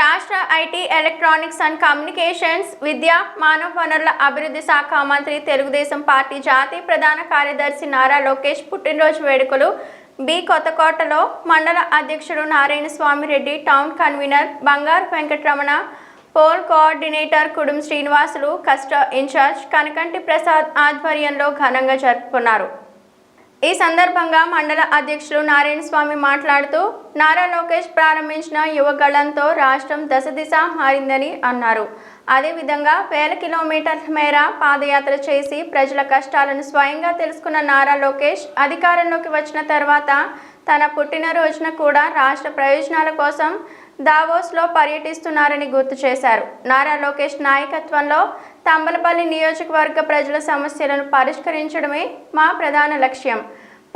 రాష్ట్ర IT electronics and communications విద్య మానవ వనరుల అభివృద్ధి శాఖ మంత్రి తెలుగుదేశం పార్టీ జాతీయ ప్రధాన కార్యదర్శి నారా లోకేష్ పుట్టినరోజు వేడుకలు. బి. కొత్తకోటలో మండల అధ్యక్షుడు Narayana Swamy Reddy town convenor Bangaru Venkataramana poll coordinator Kudum Srinivasulu కస్ట incharge Kanakanti Prasad ఆధ్వర్యంలో ఘనంగా జరుపుకున్నారు. ఈ సందర్భంగా మండల అధ్యక్షులు నారాయణ స్వామి మాట్లాడుతూ నారా లోకేష్ ప్రారంభించిన యువగళంతో రాష్ట్రం దశ దిశ మారిందని అన్నారు. అదేవిధంగా వేల కిలోమీటర్ల మేర పాదయాత్ర చేసి ప్రజల కష్టాలను స్వయంగా తెలుసుకున్న నారా లోకేష్ అధికారంలోకి వచ్చిన తర్వాత తన పుట్టినరోజున కూడా రాష్ట్ర ప్రయోజనాల కోసం దావోస్లో పర్యటిస్తున్నారని గుర్తు చేశారు. నారా లోకేష్ నాయకత్వంలో తంబలపల్లి నియోజకవర్గ ప్రజల సమస్యలను పరిష్కరించడమే మా ప్రధాన లక్ష్యం.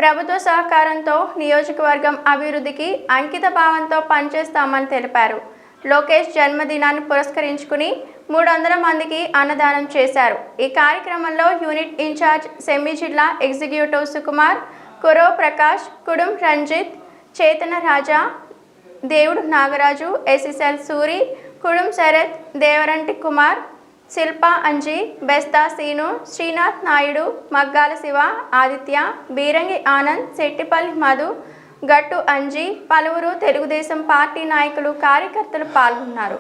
ప్రభుత్వ సహకారంతో నియోజకవర్గం అభివృద్ధికి అంకిత భావంతో పనిచేస్తామని తెలిపారు. లోకేష్ జన్మదినాన్ని పురస్కరించుకుని మూడు వందల మందికి అన్నదానం చేశారు. ఈ కార్యక్రమంలో యూనిట్ ఇన్ఛార్జ్ సెమీ జిల్లా ఎగ్జిక్యూటివ్ సుకుమార్ కురో ప్రకాష్ కుడుం రంజిత్ చేతన రాజా దేవుడు నాగరాజు ఎస్ఎస్ఎల్ సూరి కుడుం శరత్ దేవరంటి కుమార్ శిల్ప అంజీ బెస్తా సీను శ్రీనాథ్ నాయుడు మగ్గాల శివ ఆదిత్య బీరంగి ఆనంద్ శెట్టిపల్లి మధు గట్టు అంజీ పలువురు తెలుగుదేశం పార్టీ నాయకులు కార్యకర్తలు పాల్గొన్నారు.